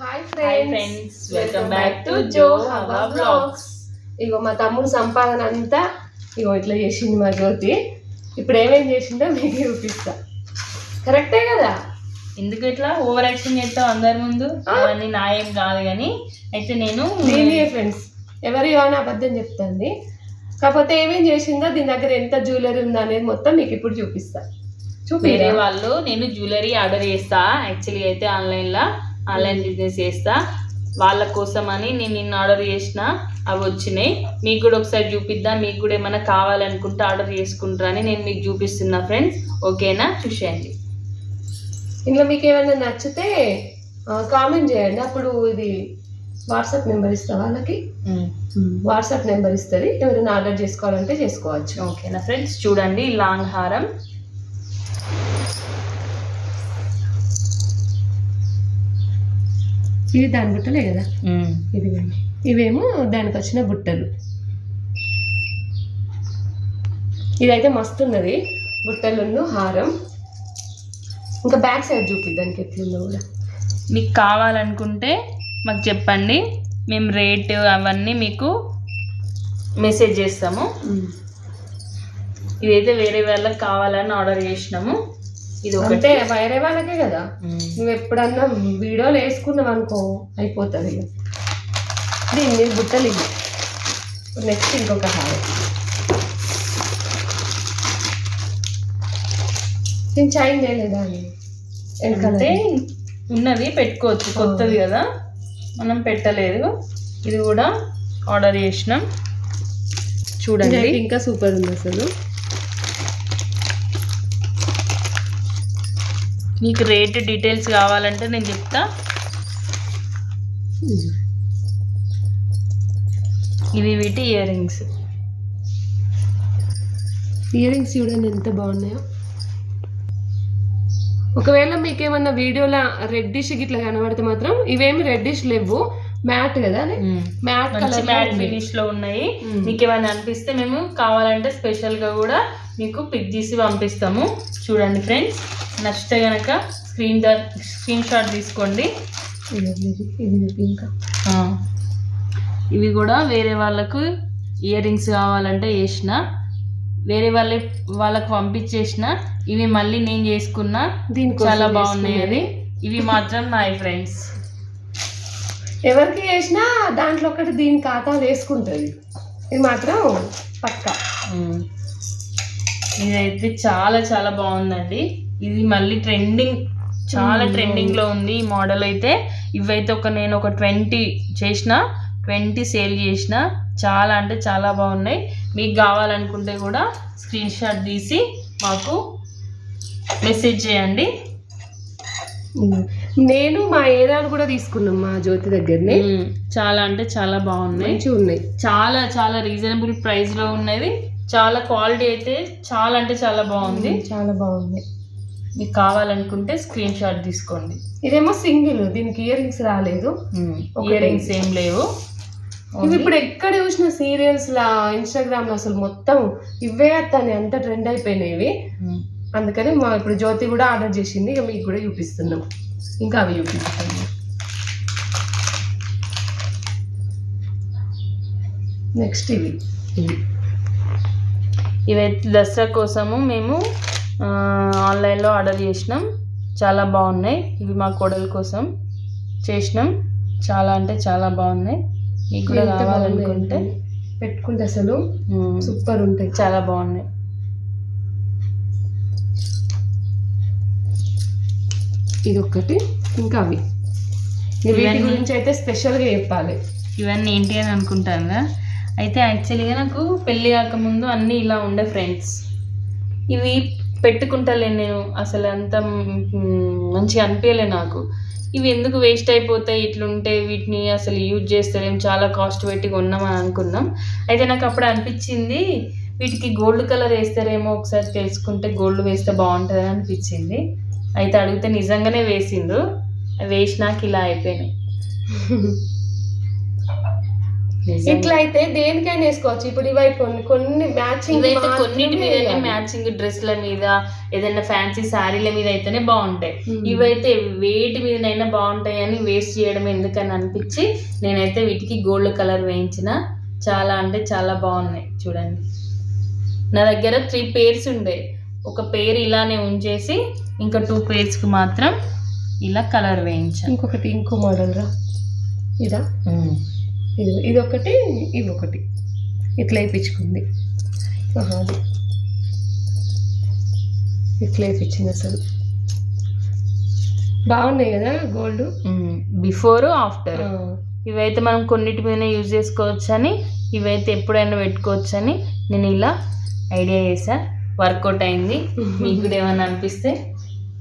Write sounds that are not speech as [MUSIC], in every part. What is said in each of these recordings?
Hi friends welcome back to Jo Hawa blogs ఇగో మా తమ్ముడు సంపాదన అంతా ఇగో ఇట్లా చేసింది మా జ్యోతి. ఇప్పుడు ఏమేం చేసిందో మీకు చూపిస్తా. కరెక్టే కదా? ఎందుకు ఇట్లా ఓవర్ యాక్షన్ చేస్తావు అందరి ముందు? అవన్నీ నా ఏం కాదు కానీ అయితే నేను దీని ఫ్రెండ్స్ ఎవరి అని అబద్ధం చెప్తుంది. కాకపోతే ఏమేం చేసిందో దీని దగ్గర ఎంత జ్యువెలరీ ఉందో అనేది మొత్తం మీకు ఇప్పుడు చూపిస్తా. చూపిరా? వాళ్ళు నేను జ్యువెలరీ ఆర్డర్ చేస్తా. యాక్చువల్లీ అయితే ఆన్లైన్లో ఆన్లైన్ బిజినెస్ చేస్తా. వాళ్ళ కోసం అని నేను నిన్న ఆర్డర్ చేసిన. అవి వచ్చినాయి. మీకు కూడా ఒకసారి చూపిద్దాం? మీకు కూడా ఏమైనా కావాలనుకుంటే ఆర్డర్ చేసుకుంటారని నేను మీకు చూపిస్తున్నా ఫ్రెండ్స్. ఓకేనా? చూసేయండి. ఇందులో మీకు ఏమైనా నచ్చితే కామెంట్ చేయండి. అప్పుడు ఇది వాట్సాప్ నెంబర్ ఇస్తా వాళ్ళకి. వాట్సాప్ నెంబర్ ఇస్తుంది. ఎవరైనా ఆర్డర్ చేసుకోవాలంటే చేసుకోవచ్చు. ఓకేనా ఫ్రెండ్స్? చూడండి లాంగ్ హారం. ఇవి దాని బుట్టలే కదా? ఇదిగోండి ఇవేమో దానికి వచ్చిన బుట్టలు. ఇదైతే మస్తు ఉన్నది. బుట్టలున్ను హారం. ఇంకా బ్యాక్ సైడ్ చూపిద్దానికి ఎట్లుందో కూడా. మీకు కావాలనుకుంటే మాకు చెప్పండి. మేము రేట్ అవన్నీ మీకు మెసేజ్ చేస్తాము. ఇదైతే వేరే వాళ్ళకి కావాలని ఆర్డర్ చేసినాము. ఇది ఒకటే వేరే వాళ్ళకే కదా. నువ్వు ఎప్పుడన్నా వీడియోలు వేసుకున్నావు అనుకో అయిపోతుంది ఇక. దీని మీద బుట్టలు ఇవి నెక్స్ట్ ఇంకొక హారం నేను చైన్ చేయలేదా అని? అంటే ఉన్నది పెట్టుకోవచ్చు. కొత్తది కదా. మనం పెట్టలేదు. ఇది కూడా ఆర్డర్ చేసినాం. చూడండి. ఇంకా సూపర్ ఉంది అసలు. మీకు రేట్ డీటెయిల్స్ కావాలంటే నేను చెప్తా. ఇవి వీటి ఇయర్ రింగ్స్ ఇయర్ రింగ్స్ చూడండి ఎంత బాగున్నాయో. ఒకవేళ మీకు ఏమన్నా వీడియోలో రెడ్డిష్ గిట్లా కనబడితే మాత్రం ఇవేమి రెడ్డిష్ లేవు. మ్యాట్ కదా మ్యాట్ కలర్ మ్యాట్ ఫినిష్లో ఉన్నాయి. మీకు ఏమైనా అనిపిస్తే మేము కావాలంటే స్పెషల్గా కూడా మీకు పిక్ తీసి పంపిస్తాము. చూడండి ఫ్రెండ్స్ నచ్చితే గనక స్క్రీన్ స్క్రీన్ షాట్ తీసుకోండి. ఇవి కూడా వేరే వాళ్ళకు ఇయర్ రింగ్స్ కావాలంటే వేసిన వేరే వాళ్ళ వాళ్ళకి పంపించేసిన. ఇవి మళ్ళీ నేను చేసుకున్నా చాలా బాగున్నాయి. అది ఇవి మాత్రం నాయి ఫ్రెండ్స్. ఎవరికి వేసినా దాంట్లో ఒకటి దీని ఖాతా వేసుకుంటుంది. ఇది మాత్రం పక్కా. ఇదైతే చాలా చాలా బాగుందండి. ఇది మళ్ళీ ట్రెండింగ్ చాలా మ్మ్. ట్రెండింగ్లో ఉంది ఈ మోడల్ అయితే. ఇవైతే ఒక నేను ఒక ట్వంటీ చేసిన ట్వంటీ సేల్ చేసిన. చాలా అంటే చాలా బాగున్నాయి. మీకు కావాలనుకుంటే కూడా స్క్రీన్ షాట్ తీసి మాకు మెసేజ్ చేయండి. నేను మా ఏరియాలు కూడా తీసుకున్నాం మా జ్యోతి దగ్గరనే. మ్మ్. చాలా అంటే చాలా బాగున్నాయి. ఉన్నాయి. చాలా చాలా రీజనబుల్ ప్రైస్లో ఉన్నది. చాలా క్వాలిటీ అయితే చాలా అంటే చాలా బాగుంది. చాలా బాగుంది మీకు కావాలనుకుంటే స్క్రీన్ షాట్ తీసుకోండి. ఇదేమో సింగిల్ దీనికి ఇయర్ రింగ్స్ రాలేదు. ఇయర్ రింగ్స్ ఏం లేవు. ఇప్పుడు ఎక్కడ చూసిన సీరియల్స్ లా ఇన్స్టాగ్రామ్లో అసలు మొత్తం ఇవే వస్తాయి అంత ట్రెండ్ అయిపోయినాయి. అందుకని మా ఇప్పుడు జ్యోతి కూడా ఆర్డర్ చేసింది ఇక మీకు కూడా చూపిస్తున్నాం. ఇంకా అవి చూపిస్తాం నెక్స్ట్ ఇవి. ఇవి దసరా కోసము మేము ఆన్లైన్లో ఆర్డర్ చేసినాం. చాలా బాగున్నాయి. ఇవి మా కోడల కోసం చేసినాం. చాలా అంటే చాలా బాగున్నాయి. మీకు కూడా కావాలనుకుంటే. పెట్టుకుంటే అసలు. సూపర్ ఉంటాయి. చాలా బాగున్నాయి. ఇది ఒక్కటి ఇంకా అవి. వీటి గురించి అయితే స్పెషల్గా చెప్పాలి. ఇవన్నీ ఏంటి అని అనుకుంటాను అయితే యాక్చువల్గా నాకు పెళ్ళి కాకముందు అన్నీ ఇలా ఉండే ఫ్రెండ్స్ ఇవి పెట్టుకుంటలే నేను అసలు అంత మంచిగా అనిపించలే నాకు. ఇవి ఎందుకు వేస్ట్ అయిపోతాయి ఇట్లుంటే వీటిని అసలు యూజ్ చేస్తలేం చాలా కాస్ట్ పెట్టి కొన్నామని అనుకున్నాం. అయితే నాకు అప్పుడు అనిపించింది వీటికి గోల్డ్ కలర్ వేస్తారేమో ఒకసారి తెలుసుకుంటే గోల్డ్ వేస్తే బాగుంటుంది అనిపించింది. అయితే అడిగితే నిజంగానే వేసిండ్రు వేసినాక ఇలా అయిపోయినాయి. [LAUGHS] ఇట్లా అయితే దేనికైనా వేసుకోవచ్చు. ఇప్పుడు ఇవి కొన్ని కొన్ని మ్యాచింగ్ ఇవైతే కొన్నిటి మీదనే మ్యాచింగ్ డ్రెస్ల మీద ఏదైనా ఫ్యాన్సీ శారీల మీద అయితేనే బాగుంటాయి. ఇవైతే వేటి మీదనైనా బాగుంటాయి అని వేస్ట్ చేయడం ఎందుకని అనిపించి నేనైతే వీటికి గోల్డ్ కలర్ వేయించిన. చాలా అంటే చాలా బాగున్నాయి. చూడండి. నా దగ్గర త్రీ పేర్స్ ఉండే. ఒక పేరు ఇలానే ఉంచేసి ఇంకా టూ పేర్స్కి మాత్రం ఇలా కలర్ వేయించాను ఇంకొకటి ఇంకో మోడల్ రా. ఇదా? ఇది ఇది ఒకటి ఇది ఒకటి ఇట్లా వేయించుకుంది. అది. ఇట్లా వేయించింది అసలు. బాగున్నాయి కదా గోల్డ్? Before after. ఇవైతే మనం కొన్నిటి మీద యూజ్ చేసుకోవచ్చు అని ఇవైతే ఎప్పుడైనా పెట్టుకోవచ్చు అని నేను ఇలా ఐడియా చేసా వర్కౌట్ అయింది. [LAUGHS] మీకు కూడా ఏమైనా అనిపిస్తే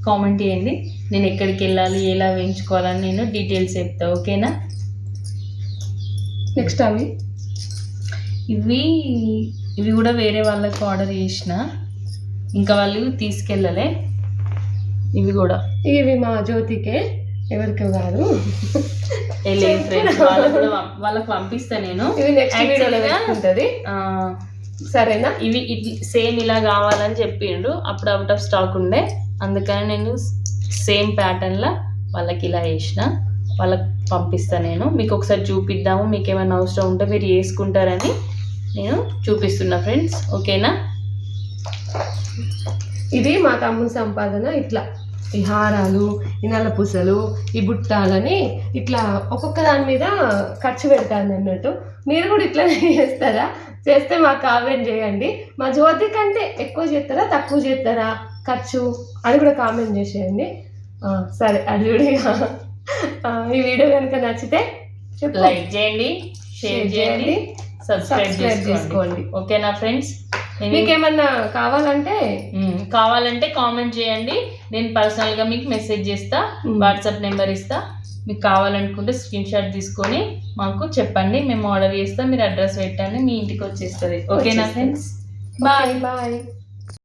కామెంట్ చేయండి. నేను ఎక్కడికి వెళ్ళాలి ఎలా వేయించుకోవాలని నేను డీటెయిల్స్ చెప్తా ఓకేనా? నెక్స్ట్ అవి. ఇవి ఇవి కూడా వేరే వాళ్ళకి ఆర్డర్ చేసిన. ఇంకా వాళ్ళు తీసుకెళ్ళలే. ఇవి కూడా. ఇవి మా జ్యోతికే ఎవరికి కాదు. వాళ్ళకి పంపిస్తా నేను. ఆ, సరేనా? ఇవి సేమ్ ఇలా కావాలని చెప్పిండ్రు అప్పుడు అవుట్ ఆఫ్ స్టాక్ ఉండే. అందుకని నేను సేమ్ ప్యాటర్న్లో వాళ్ళకి ఇలా వేసిన వాళ్ళకి పంపిస్తాను నేను. మీకు ఒకసారి చూపిద్దాము. మీకు ఏమైనా అవసరం ఉంటే మీరు వేసుకుంటారని నేను చూపిస్తున్నా ఫ్రెండ్స్. ఓకేనా? ఇది మా తమ్ముని సంపాదన. ఇట్లా ఈ హారాలు ఈ నల్ల పూసలు ఈ బుట్టాలని ఇట్లా ఒక్కొక్క దాని మీద ఖర్చు పెడతాను అన్నట్టు. మీరు కూడా ఇట్లానే [LAUGHS] చేస్తారా? చేస్తే మాకు కామెంట్ చేయండి. మా జ్యోతి కంటే ఎక్కువ చేస్తారా తక్కువ చేస్తారా? ఖర్చు అది కూడా కామెంట్ చేసేయండి. సరే అది కూడా ఈ వీడియో కనుక నచ్చితే. లైక్ చేయండి షేర్ చేయండి సబ్స్క్రైబ్ చేసుకోండి. ఓకేనా ఫ్రెండ్స్? మీకేమన్నా కావాలంటే కావాలంటే కామెంట్ చేయండి. నేను పర్సనల్గా మీకు మెసేజ్ చేస్తా. వాట్సాప్ నెంబర్ ఇస్తా. మీకు కావాలనుకుంటే స్క్రీన్ షాట్ తీసుకొని మాకు చెప్పండి. మేము ఆర్డర్ చేస్తాం మీరు అడ్రస్ పెట్టండి మీ ఇంటికి వచ్చేస్తుంది. ఓకేనా. ఫ్రెండ్స్? బాయ్. బాయ్.